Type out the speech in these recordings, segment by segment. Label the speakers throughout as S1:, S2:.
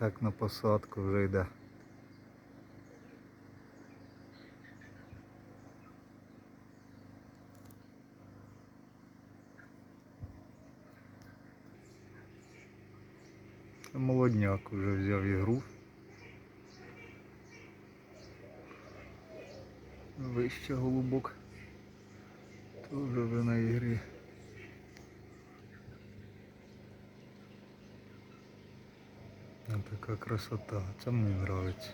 S1: Так на посадку вже йде. Молодняк вже взяв ігру. Вище голубок. Тоже вже на ігрі. Така красота. Це мені нравиться.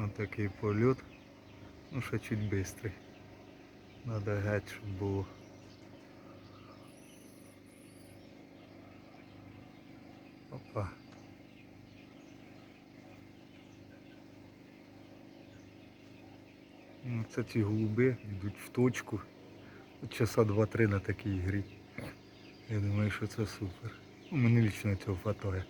S1: Ось такий польот. Ну ще чуть бистрий. Надо геть, щоб було. Опа. Ну, Це ці голуби йдуть в точку. От Часа 2-3 на такій грі. Я думаю, що це супер. Ну, Мені лічно цього хватає.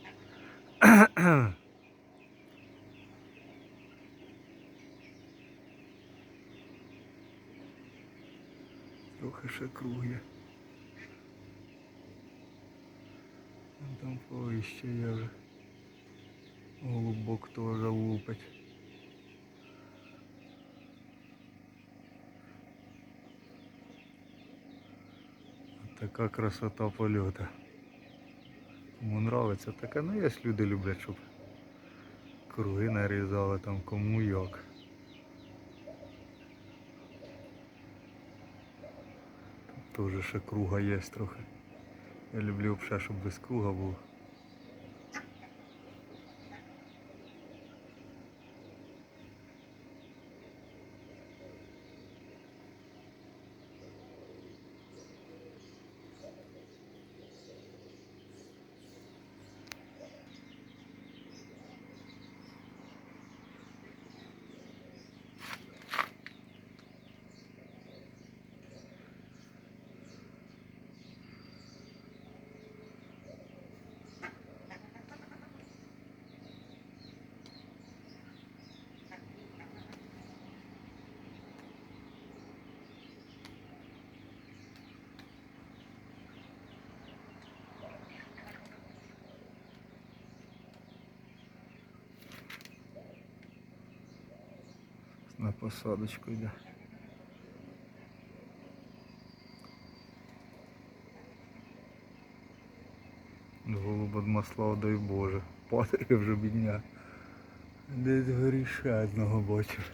S1: Трохи ще круг є. Вон Там повище є вже. Голубок теж лупить. Така красота польота. Кому нравиться таке, ну є люди люблять, щоб круги нарізали там кому як. Теж ще круга є трохи. Я люблю щоб без круга було. На посадочку йде. Голуб масла, дай Боже. Падає вже бідня. Десь горіша одного бачив.